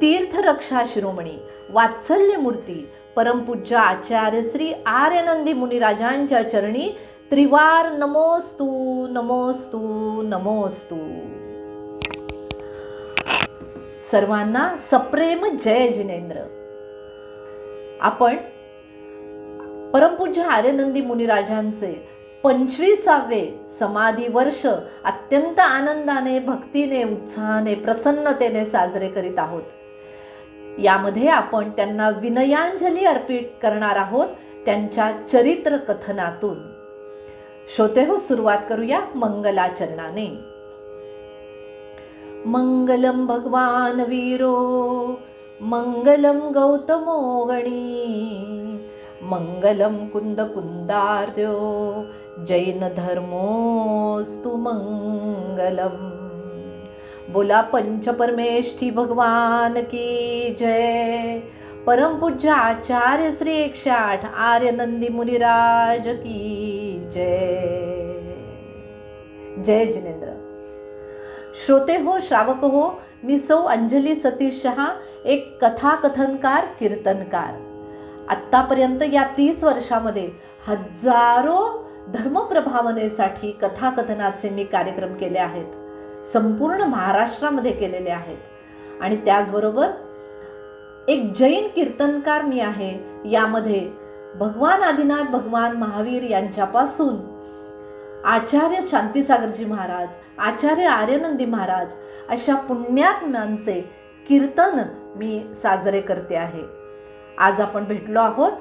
तीर्थरक्षा शिरोमणी वात्सल्य मूर्ती परमपूज्य आचार्य श्री आर्यनंदी मुनिराजांच्या चरणी त्रिवार नमोस्तू नमोस्तू नमोस्तू. सर्वांना सप्रेम जय जिनेंद्र. आपण परमपूज्य आर्यनंदी मुनिराजांचे पंचवीसावे समाधी वर्ष अत्यंत आनंदाने भक्तीने उत्साहाने प्रसन्नतेने साजरे करीत आहोत. यामध्ये आपण त्यांना विनयांजली अर्पित करणार आहोत त्यांच्या चरित्र कथनातून. श्रोते हो सुरुवात करूया मंगलाचरणाने. मंगलम भगवान वीरो मंगलम गौतमो गणी मंगलम कुंद कुंदार्द्यो जैन धर्मोस्तु मंगलम. बोला पंचपरमेष्ठी भगवान की जय. परमपूज्य आचार्य श्री एकशे आठ आर्यनंदी मुनिराज की जय. जय जिनेंद्र. श्रोते हो श्रावक हो मी सौ अंजली सतीश शहा एक कथाकथनकार कीर्तनकार. आत्तापर्यंत या तीस वर्षामध्ये हजारो धर्मप्रभावनेसाठी कथाकथनाचे मी कार्यक्रम केले आहेत. संपूर्ण महाराष्ट्रामध्ये केलेले आहेत. आणि त्याचबरोबर एक जैन कीर्तनकार मी आहे यामध्ये भगवान आदिनाथ भगवान महावीर यांच्यापासून आचार्य शांतीसागरजी महाराज आचार्य आर्यनंदी महाराज अशा पुण्यात्म्यांचे कीर्तन मी साजरे करते आहे. आज आपण भेटलो आहोत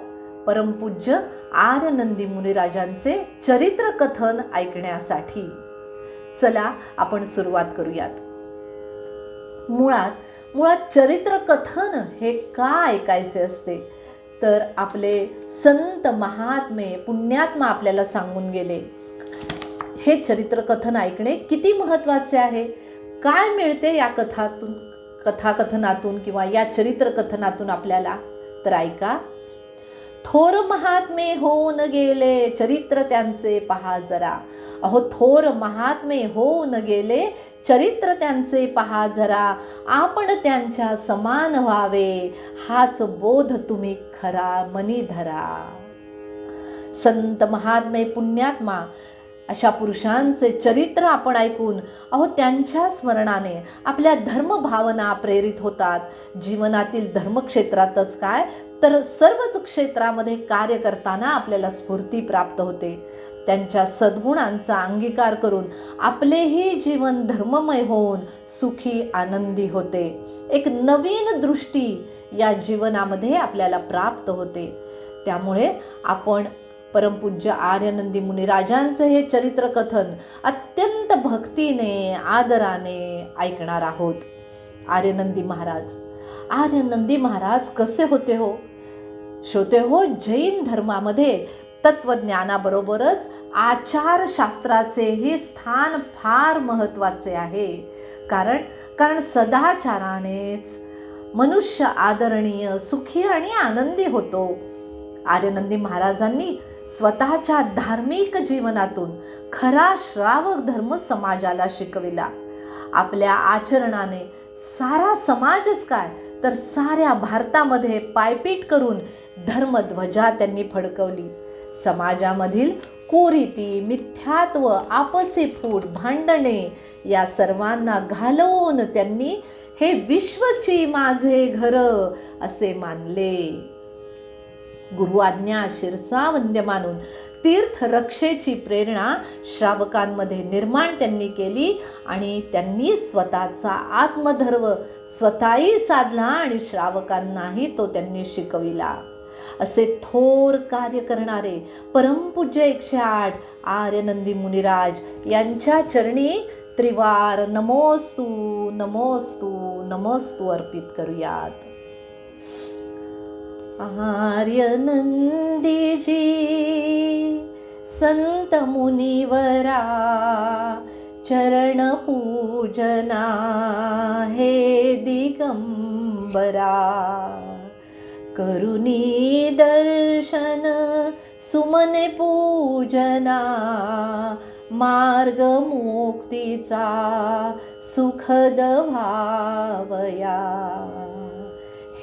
परमपूज्य आर्यनंदी मुनिराजांचे चरित्र कथन ऐकण्यासाठी. चला आपण सुरुवात करूयात. मुळात मुळात चरित्र कथन हे का ऐकायचे असते? तर आपले संत महात्मे पुण्यात्मा आपल्याला सांगून गेले हे चरित्रकथन ऐकणे किती महत्त्वाचे आहे? काय मिळते या कथातून कथाकथनातून किंवा या चरित्रकथनातून आपल्याला? तर ऐका थोर महात्मे होऊन गेले चरित्र त्यांचे पहा जरा. अहो थोर महात्मे होऊन गेले चरित्र त्यांचे पहा जरा. आपण त्यांच्या समान व्हावे हाच बोध तुम्ही खरा मनी धरा. संत महात्मे पुण्यात्मा अशा पुरुषांचे चरित्र आपण ऐकून अहो त्यांच्या स्मरणाने आपल्या धर्मभावना प्रेरित होतात. जीवनातील धर्मक्षेत्रातच काय? तर सर्वच क्षेत्रामध्ये कार्य करताना आपल्याला स्फूर्ती प्राप्त होते. त्यांच्या सद्गुणांचा अंगीकार करून आपलेही जीवन धर्ममय होऊन सुखी आनंदी होते. एक नवीन दृष्टी या जीवनामध्ये आपल्याला प्राप्त होते. त्यामुळे आपण परमपूज्य आर्यनंदी मुनिराजांचं हे चरित्रकथन अत्यंत भक्तीने आदराने ऐकणार आहोत. आर्यनंदी महाराज आर्यनंदी महाराज कसे होते हो? श्रोते हो जैन धर्मामध्ये तत्वज्ञानाबरोबरच आचारशास्त्राचेही स्थान फार महत्त्वाचे आहे. कारण कारण सदाचारानेच मनुष्य आदरणीय सुखी आणि आनंदी होतो. आर्यनंदी महाराजांनी स्वतःच्या धार्मिक जीवनातून खरा श्रावक धर्म समाजाला शिकविला. आपल्या आचरणाने सारा समाजच काय तर साऱ्या भारतामध्ये पायपीट करून धर्मध्वजा त्यांनी फडकवली. समाजामधील कुरीती मिथ्यात्व आपसी फूट भांडणे या सर्वांना घालवून त्यांनी हे विश्वची माझे घर असे मानले. गुरुआज्ञा शिरसा वंद्य मानून तीर्थरक्षेची प्रेरणा श्रावकांमध्ये निर्माण त्यांनी केली आणि त्यांनी स्वतःचा आत्मधर्व स्वतःही साधला आणि श्रावकांनाही तो त्यांनी शिकविला. असे थोर कार्य करणारे परमपूज्य एकशे आठ आर्यनंदी मुनिराज यांच्या चरणी त्रिवार नमोस्तू नमोस्तू नमोस्तू अर्पित करूयात. आर्यनंदीजी संत मुनिवरा चरण पूजना हे दिगंबरा. करुणी दर्शन सुमने पूजना मार्ग मुक्तीचा सुखद भावया.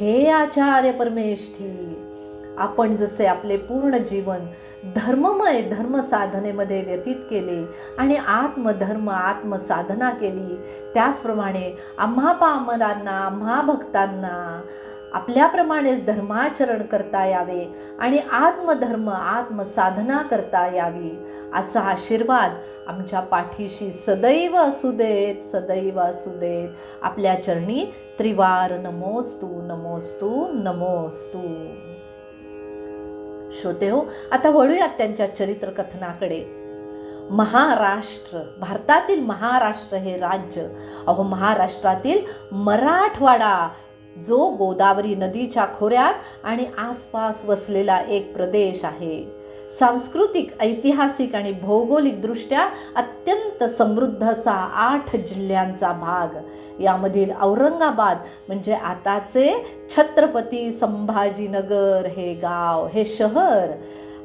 हे आचार्य परमेष्ठी आपण जसे आपले पूर्ण जीवन धर्ममय धर्म साधनेमध्ये व्यतीत केले आणि आत्मधर्म आत्मसाधना केली त्याचप्रमाणे आम्हा पामरांना आम्हा भक्तांना आपल्याप्रमाणेच धर्माचरण करता यावे आणि आत्मधर्म आत्मसाधना करता यावी. असा आशीर्वाद आमच्या पाठीशी सदैव असू देत सदैव असू देत. आपल्या चरणी त्रिवार नमोस्तू नमोस्तू नमोस्तू. श्रोते हो आता वळूयात त्यांच्या चरित्र कथनाकडे. महाराष्ट्र भारतातील महाराष्ट्र हे राज्य. अहो महाराष्ट्रातील मराठवाडा जो गोदावरी नदीच्या खोऱ्यात आणि आसपास वसलेला एक प्रदेश आहे. सांस्कृतिक ऐतिहासिक आणि भौगोलिकदृष्ट्या अत्यंत समृद्ध असा आठ जिल्ह्यांचा भाग. यामधील औरंगाबाद म्हणजे आताचे छत्रपती संभाजीनगर हे गाव हे शहर.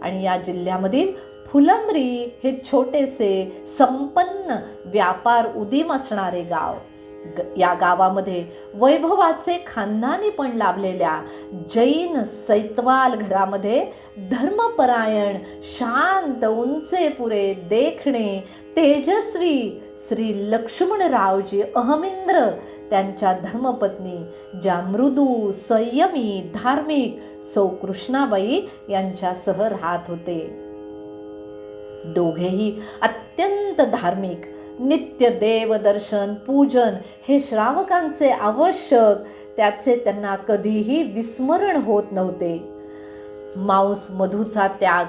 आणि या जिल्ह्यामधील फुलंब्री हे छोटेसे संपन्न व्यापार उदीम असणारे गाव. ग- या गावामध्ये वैभवाचे खानदानी पण लाभलेल्या जैन सैतवाल घरामध्ये धर्मपरायण शांत उंचे पुरे देखणे तेजस्वी श्री लक्ष्मणरावजी अहमिंद्र त्यांच्या धर्मपत्नी ज्या मृदू संयमी धार्मिक सौ कृष्णाबाई यांच्यासह राहत होते. दोघेही अत्यंत धार्मिक नित्य देवदर्शन पूजन हे श्रावकांचे आवश्यक. त्याचे त्यांना कधीही विस्मरण होत नव्हते. मांस मधूचा त्याग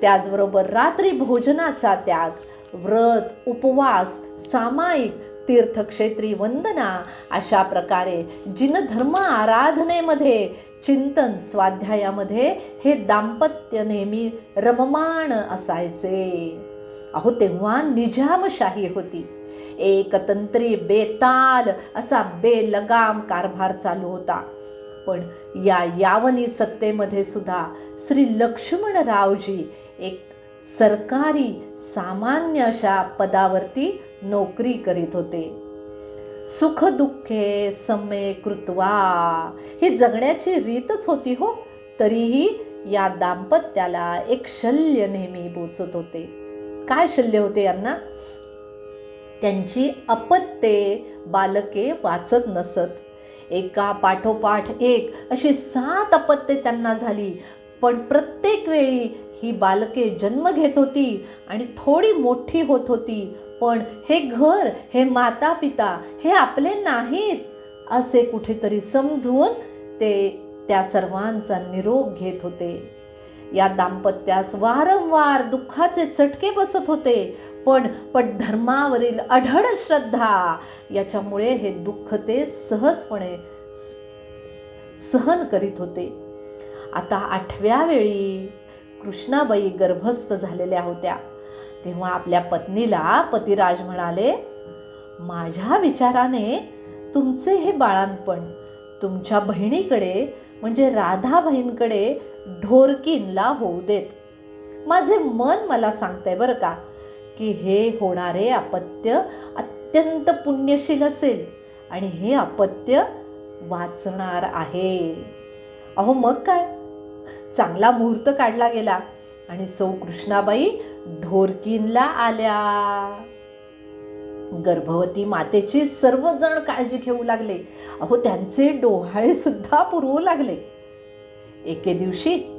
त्याचबरोबर रात्री भोजनाचा त्याग व्रत उपवास सामायिक तीर्थक्षेत्री वंदना अशा प्रकारे जिनधर्म आराधनेमध्ये चिंतन स्वाध्यायामध्ये हे दाम्पत्य नेहमी रममाण असायचे. अहो तेव्हा निजामशाही होती. एकतंत्री बेताल असा बेलगाम कारभार चालू होता. पण या यावनी सत्तेमध्ये सुद्धा श्री लक्ष्मणरावजी एक सरकारी सामान्य अशा पदावरती नोकरी करीत होते. सुख दुःखे समे कृत्वा ही जगण्याची रीतच होती हो तरीही या दाम्पत्याला एक शल्य नेहमी बोचत होते. काय शल्य होते यांना? त्यांची अपत्ये बालके वाचत नसत. एका पाठोपाठ एक अशी सात अपत्ये त्यांना झाली. पण प्रत्येक वेळी ही बालके जन्म घेत होती आणि थोडी मोठी होत होती. पण हे घर हे माता पिता हे आपले नाहीत असे कुठेतरी समजून ते त्या सर्वांचा निरोप घेत होते. या दाम्पत्यास वारंवार दुःखाचे चटके बसत होते. पण पण धर्मावरील अढळ श्रद्धा याच्यामुळे हे दुःख ते सहजपणे सहन करीत होते. आता आठव्या वेळी कृष्णाबाई गर्भस्थ झालेल्या होत्या. तेव्हा आपल्या पत्नीला पतिराज म्हणाले माझ्या विचाराने तुमचे हे बाळांपण तुमच्या बहिणीकडे म्हणजे राधाबाईंकडे ढोरकीनला होऊ देत. माझे मन मला सांगतंय बरं का की हे होणारे अपत्य अत्यंत पुण्यशील असेल आणि हे अपत्य वाचणार आहे. अहो मग काय? चांगला मुहूर्त काढला गेला आणि सौ कृष्णाबाई ढोरकीनला आल्या. गर्भवती मातेची सर्वजण काळजी घेऊ लागले. अहो त्यांचे डोहाळे सुद्धा पुरवू लागले. एके दिवशी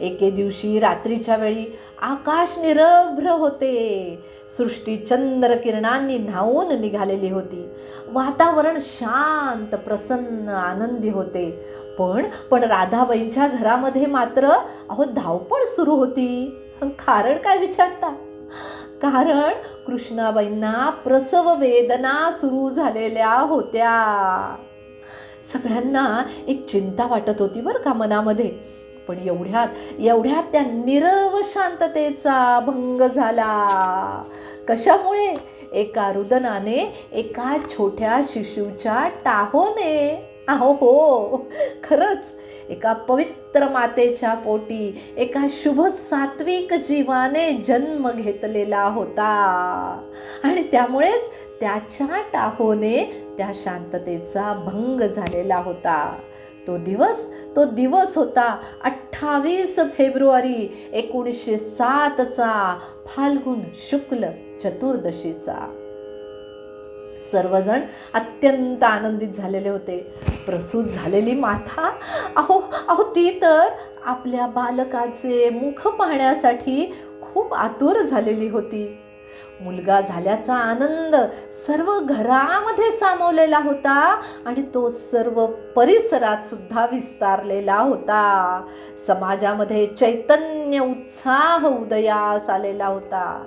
एके दिवशी रात्रीच्या वेळी आकाश निरभ्र होते. सृष्टी चंद्र किरणांनी न्हावून निघालेली होती. वातावरण शांत प्रसन्न आनंदी होते. पण पण राधाबाईंच्या घरामध्ये मात्र अहो धावपळ सुरू होती. कारण काय विचारता? कारण कृष्णाबाईंना प्रसव वेदना सुरू झालेल्या होत्या. सगळ्यांना एक चिंता वाटत होती बरं का मनामध्ये. पण एवढ्यात एवढ्यात त्या निरव शांततेचा भंग झाला. कशामुळे? एका रुदनाने एका छोट्या शिशूच्या टाहोने. अहो हो खरंच. एका पवित्र मातेच्या पोटी एका शुभ सात्विक जीवाने जन्म घेतलेला होता. आणि त्यामुळेच त्याच्या टाहोने त्या शांततेचा भंग झालेला होता. तो दिवस तो दिवस होता अठ्ठावीस फेब्रुवारी एकोणीसशे सातचा फाल्गुन शुक्ल चतुर्दशीचा. सर्वजण अत्यंत आनंदित झालेले होते. प्रसूत झालेली माता अहो अहो ती तर आपल्या बालकाचे मुख पाहण्यासाठी खूप आतुर झालेली होती. मुलगा झाल्याचा आनंद सर्व घरामध्ये सामावलेला होता आणि तो सर्व परिसरात सुद्धा विस्तारलेला होता. समाजामध्ये चैतन्य उत्साह उदयास आलेला होता.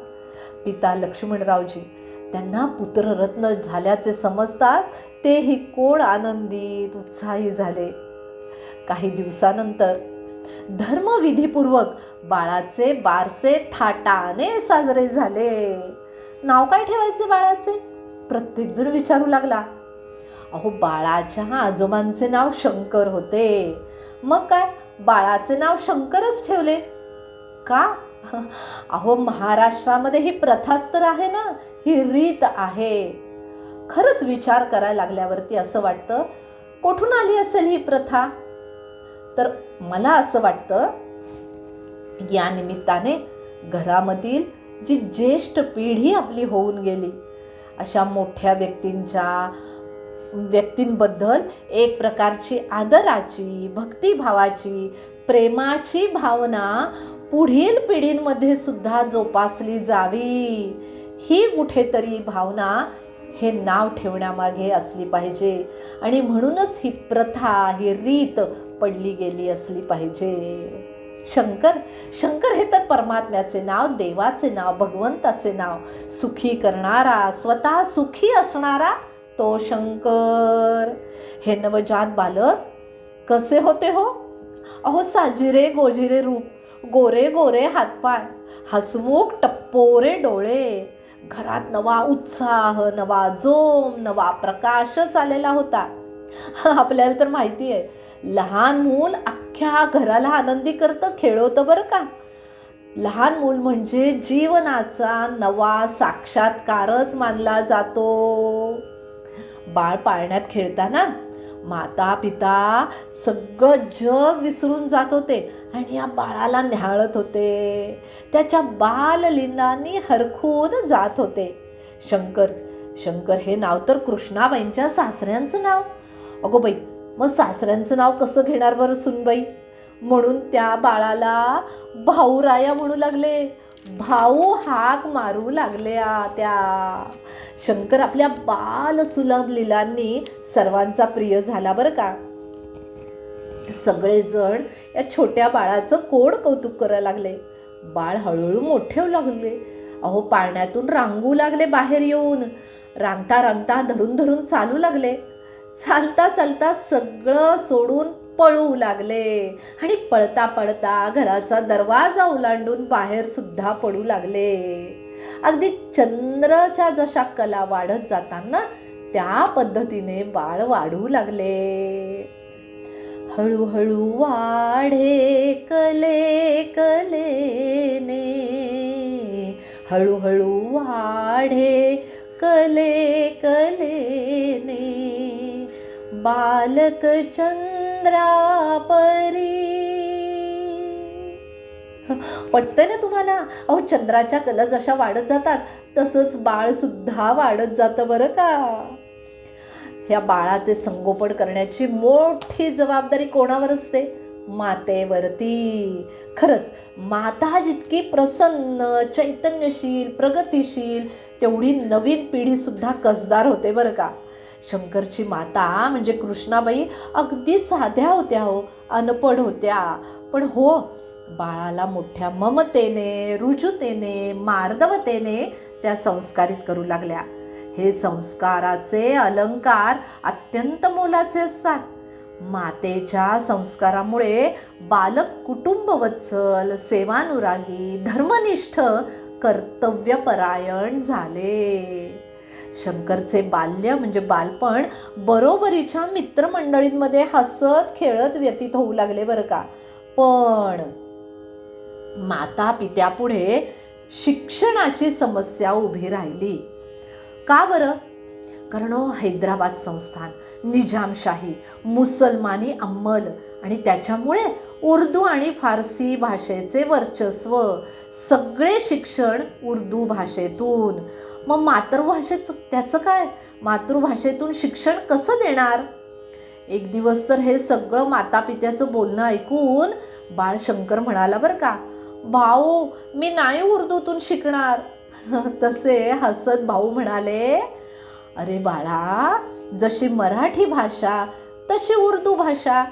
पिता लक्ष्मणरावजी त्यांना पुत्ररत्न झाल्याचे समजताच तेही कोण आनंदित उत्साही झाले. काही दिवसानंतर धर्मविधीपूर्वक बाळाचे बारसे थाटाने साजरे झाले. नाव काय ठेवायचे बाळाचे? प्रत्येकजण विचारू लागला. अहो बाळाच्या आजोबांचे नाव शंकर होते. मग काय? बाळाचे नाव शंकरच ठेवले. का? अहो महाराष्ट्रामध्ये ही प्रथाच तर आहे ना? ही रीत आहे. खरंच विचार करायला लागल्यावरती असं वाटतं कुठून आली असेल ही प्रथा? तर मला असं वाटतं या निमित्ताने घरामधील जी ज्येष्ठ पिढी आपली होऊन गेली अशा मोठ्या व्यक्तींच्या व्यक्तींबद्दल एक प्रकारची आदराची भक्तिभावाची प्रेमाची भावना पुढील पिढींमध्ये सुद्धा जोपासली जावी. ही कुठेतरी भावना हे नाव ठेवण्यामागे असली पाहिजे. आणि म्हणूनच ही प्रथा ही रीत पडली गेली असली पाहिजे. शंकर शंकर हे तर परमात्म्याचे नाव देवाचे नाव भगवंताचे नाव. सुखी करणारा स्वतः सुखी असणारा तो शंकर. हे नवजात बालक कसे होते हो? अहो साजिरे गोजिरे रूप गोरे गोरे हातपाय हसमुख टप्पोरे डोळे. घरात नवा उत्साह नवा जोम नवा प्रकाशच आलेला होता. आपल्याला तर माहिती आहे लहान मूल अख्ख्या घराला आनंदी करतं खेळवतं बरं का? लहान मूल म्हणजे जीवनाचा नवा साक्षात्कारच मानला जातो. बाळ पाळण्यात खेळताना माता पिता सगळं जग विसरून जात होते आणि या बाळाला न्याहाळत होते. त्याच्या बाललिंगांनी हरखून जात होते. शंकर शंकर हे नाव तर कृष्णाबाईंच्या सासऱ्यांचं नाव. अगो बाई मग सासऱ्यांचं नाव कसं घेणार बरं सुनबाई? म्हणून त्या बाळाला भाऊराया म्हणू लागले. भाऊ हाक मारू लागल्या त्या. शंकर आपल्या बाल सुलभ लिलांनी सर्वांचा प्रिय झाला बरं का? सगळेजण या छोट्या बाळाचं कोड कौतुक करायला लागले. बाळ हळूहळू मोठे होऊ लागले. अहो पाळण्यातून रांगू लागले बाहेर येऊन. रांगता रांगता धरून धरून चालू लागले. चालता चालता सगळं सोडून पळू लागले. आणि पळता पळता घराचा दरवाजा ओलांडून बाहेर सुद्धा पडू लागले. अगदी चंद्रच्या जशा कला वाढत जाताना त्या पद्धतीने बाळ वाढू लागले. हळूहळू वाढे कले कलेने. हळूहळू वाढे कले कलेने. बालक चंद्रापरी पटतंय ना तुम्हाला? अहो चंद्राच्या कला जशा वाढत जातात तसंच बाळसुद्धा वाढत जातं बरं का? ह्या बाळाचे संगोपन करण्याची मोठी जबाबदारी कोणावर असते? मातेवरती. खरंच माता जितकी प्रसन्न चैतन्यशील प्रगतिशील तेवढी नवीन पिढीसुद्धा कसदार होते बरं का? शंकरची माता म्हणजे कृष्णाबाई अगदी साध्या होत्या हो अनपढ होत्या. पण हो बाळाला मोठ्या ममतेने रुजुतेने मार्दवतेने त्या संस्कारित करू लागल्या. हे संस्काराचे अलंकार अत्यंत मोलाचे असतात. मातेच्या संस्कारामुळे बालक कुटुंबवत्सल सेवानुरागी धर्मनिष्ठ कर्तव्यपरायण झाले. शंकरचे बाल्य म्हणजे बालपण बरोबरीच्या मित्रमंडळींमध्ये हसत खेळत व्यतीत होऊ लागले बरं का? पण माता पित्यापुढे शिक्षणाची समस्या उभी राहिली. का बरं? कारण हैदराबाद संस्थान निजामशाही मुसलमानी अंमल आणि त्याच्यामुळे उर्दू आणि फारसी भाषेचे वर्चस्व सगळे शिक्षण उर्दू भाषेतून. मग मातृभाषेत त्याचं काय? मातृभाषेतून शिक्षण कसं देणार? एक दिवस तर हे सगळं मातापित्याचं बोलणं ऐकून बाळ शंकर म्हणाला बरं का भाऊ मी नाही उर्दूतून शिकणार. तसे हसत भाऊ म्हणाले अरे बाळा जशी मराठी भाषा तशी उर्दू भाषा.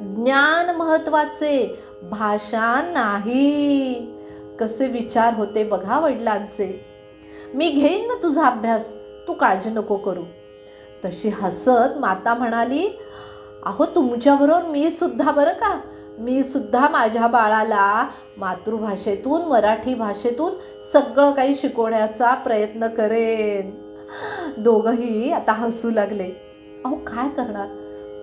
ज्ञान महत्त्वाचे भाषा नाही. कसे विचार होते बघा वडिलांचे. मी घेईन ना तुझा अभ्यास तू काळजी नको करू. तशी हसत माता म्हणाली अहो तुमच्याबरोबर मी सुद्धा बरं का? मी सुद्धा माझ्या बाळाला मातृभाषेतून मराठी भाषेतून सगळं काही शिकवण्याचा प्रयत्न करेन. दोघंही आता हसू लागले. अहो काय करणार?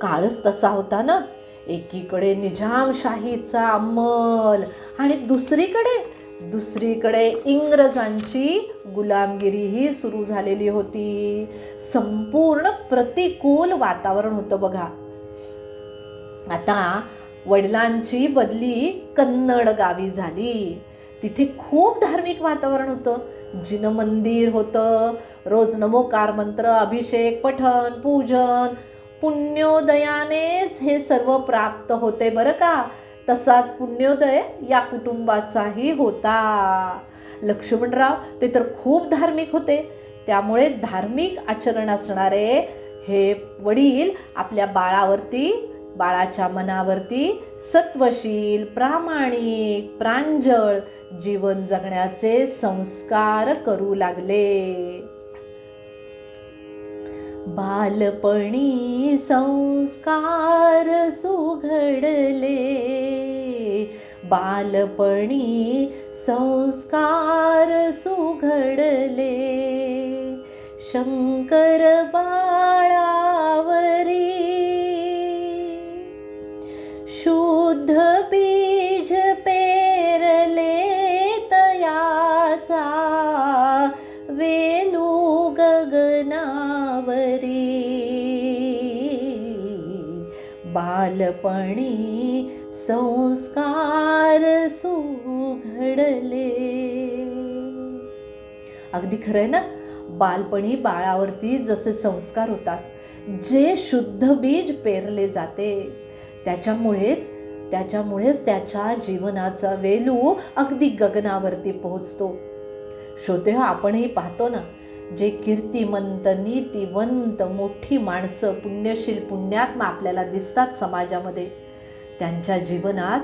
काळच तसा होता ना. एकीकडे निजामशाहीचा अंमल आणि दुसरीकडे दुसरीकडे इंग्रजांची गुलामगिरीही सुरू झालेली होती. संपूर्ण प्रतिकूल वातावरण होतं बघा. आता वडिलांची बदली कन्नड गावी झाली. तिथे खूप धार्मिक वातावरण होतं. जिन मंदिर होतं रोज नमोकार मंत्र अभिषेक पठण पूजन पुण्योदयानेच हे सर्व प्राप्त होते बरं का? तसाच पुण्योदय या कुटुंबाचाही होता. लक्ष्मणराव ते तर खूप धार्मिक होते. त्यामुळे धार्मिक आचरण असणारे हे वडील आपल्या बाळावरती बाळाच्या मनावरती सत्वशील प्रामाणिक प्रांजळ जीवन जगण्याचे संस्कार करू लागले. बालपणी संस्कार सुघडले. बालपणी संस्कार सुघडले. शंकर बाळा बालपणी संस्कार सुघडले. अगदी खरं आहे ना? बालपणी बाळावरती जसे संस्कार होतात जे शुद्ध बीज पेरले जाते त्याच्यामुळेच त्याच्यामुळेच त्याच्या जीवनाचा वेलू अगदी गगनावरती पोहोचतो. श्रोते हो आपणही पाहतो ना जे कीर्तिमंत नीतिवंत मोठी माणसं पुण्यशील पुण्यात्मा आपल्याला दिसतात समाजामध्ये त्यांच्या जीवनात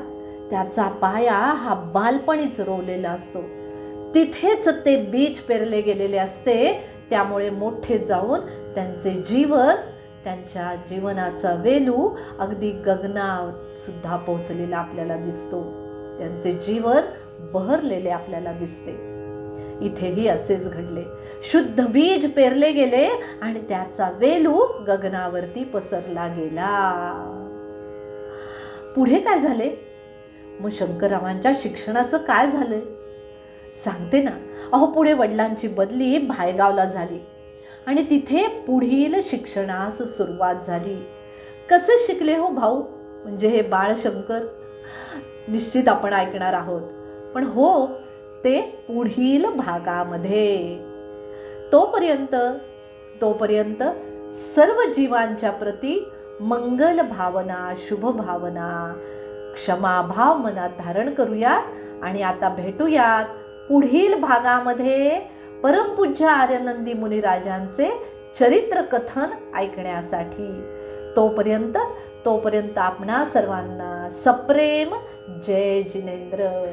त्याचा पाया हा बालपणीच रोवलेला असतो. तिथेच ते बीज पेरले गेलेले असते. त्यामुळे मोठे जाऊन त्यांचे जीवन त्यांच्या जीवनाचा वेलू अगदी गगनात सुद्धा पोहोचलेला आपल्याला दिसतो. त्यांचे जीवन बहरलेले आपल्याला दिसते. इथेही असेच घडले. शुद्ध बीज पेरले गेले आणि त्याचा वेलू गगनावरती पसरला गेला. पुढे काय झाले? मग शंकररावांच्या शिक्षणाचं काय झालं? सांगते ना. अहो पुढे वडिलांची बदली भायगावला झाली आणि तिथे पुढील शिक्षणास सुरुवात झाली. कसे शिकले हो भाऊ? म्हणजे हे बाळशंकर? निश्चित आपण ऐकणार आहोत. पण हो ते पुढील भागामध्ये. तोपर्यंत तोपर्यंत सर्व जीवांच्या प्रती मंगल भावना शुभ भावना क्षमाभाव मनात धारण करूयात आणि आता भेटूयात पुढील भागामध्ये. परमपूज्य आर्यनंदी मुनिराजांचे चरित्र कथन ऐकण्यासाठी. तोपर्यंत तोपर्यंत आपणा सर्वांना सप्रेम जय जिनेंद्र.